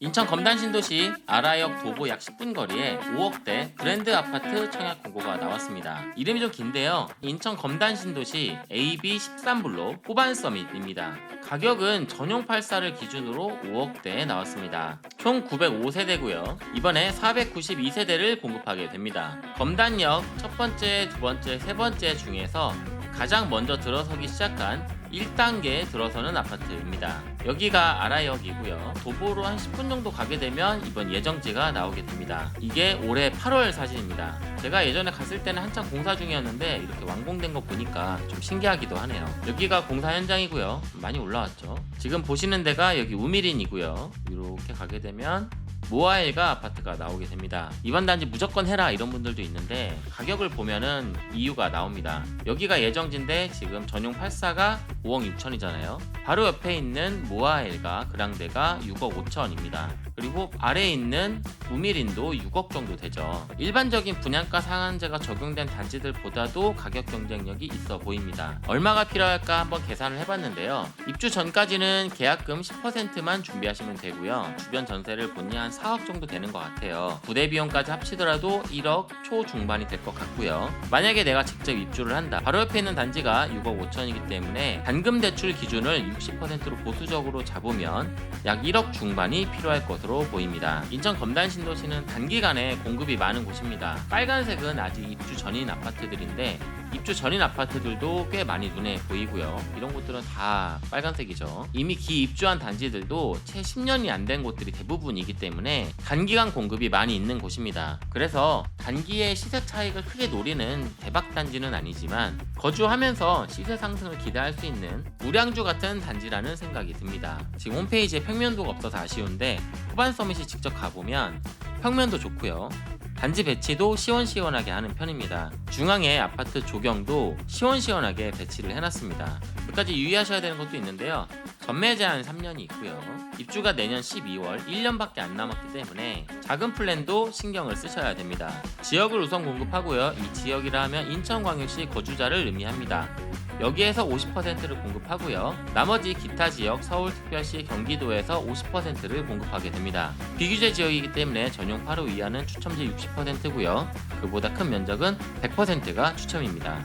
인천 검단 신도시 아라역 도보 약 10분 거리에 5억대 브랜드 아파트 청약 공고가 나왔습니다. 이름이 좀 긴데요. 인천 검단 신도시 AB 13블록 호반 서밋입니다. 가격은 전용 84를 기준으로 5억대에 나왔습니다. 총 905세대고요. 이번에 492세대를 공급하게 됩니다. 검단역 첫 번째, 두 번째, 세 번째 중에서 가장 먼저 들어서기 시작한 1단계에 들어서는 아파트입니다. 여기가 아라역이고요. 도보로 한 10분 정도 가게 되면 이번 예정지가 나오게 됩니다. 이게 올해 8월 사진입니다. 제가 예전에 갔을 때는 한창 공사 중이었는데 이렇게 완공된 거 보니까 좀 신기하기도 하네요. 여기가 공사 현장이고요. 많이 올라왔죠. 지금 보시는 데가 여기 우미린이고요. 이렇게 가게 되면 모아일가 아파트가 나오게 됩니다. 이번 단지 무조건 해라 이런 분들도 있는데 가격을 보면은 이유가 나옵니다. 여기가 예정지인데 지금 전용 84가 5억 6천이잖아요. 바로 옆에 있는 모아일가 그랑데가 6억 5천입니다. 그리고 아래에 있는 우미린도 6억 정도 되죠. 일반적인 분양가 상한제가 적용된 단지들보다도 가격 경쟁력이 있어 보입니다. 얼마가 필요할까 한번 계산을 해봤는데요. 입주 전까지는 계약금 10%만 준비하시면 되고요. 주변 전세를 보니 한 4억 정도 되는 것 같아요. 부대 비용까지 합치더라도 1억 초중반이 될 것 같고요. 만약에 내가 직접 입주를 한다. 바로 옆에 있는 단지가 6억 5천이기 때문에 단금 대출 기준을 60%로 보수적으로 잡으면 약 1억 중반이 필요할 것으로 보입니다. 인천 검단 신도시는 단기간에 공급이 많은 곳입니다. 빨간색은 아직 입주 전인 아파트들인데 입주 전인 아파트들도 꽤 많이 눈에 보이고요. 이런 곳들은 다 빨간색이죠. 이미 기 입주한 단지들도 채 10년이 안 된 곳들이 대부분이기 때문에 단기간 공급이 많이 있는 곳입니다. 그래서 단기의 시세 차익을 크게 노리는 대박 단지는 아니지만 거주하면서 시세 상승을 기대할 수 있는 우량주 같은 단지라는 생각이 듭니다. 지금 홈페이지에 평면도가 없어서 아쉬운데 후반 서밋이 직접 가보면 평면도 좋고요. 단지 배치도 시원시원하게 하는 편입니다. 중앙에 아파트 조경도 시원시원하게 배치를 해놨습니다. 몇 가지 유의하셔야 되는 것도 있는데요. 전매 제한 3년이 있고요. 입주가 내년 12월 1년밖에 안 남았기 때문에 작은 플랜도 신경을 쓰셔야 됩니다. 지역을 우선 공급하고요. 이 지역이라 하면 인천광역시 거주자를 의미합니다. 여기에서 50%를 공급하고요. 나머지 기타 지역 서울특별시 경기도에서 50%를 공급하게 됩니다. 비규제 지역이기 때문에 전용 8호 이하는 추첨제 60%고요. 그보다 큰 면적은 100%가 추첨입니다.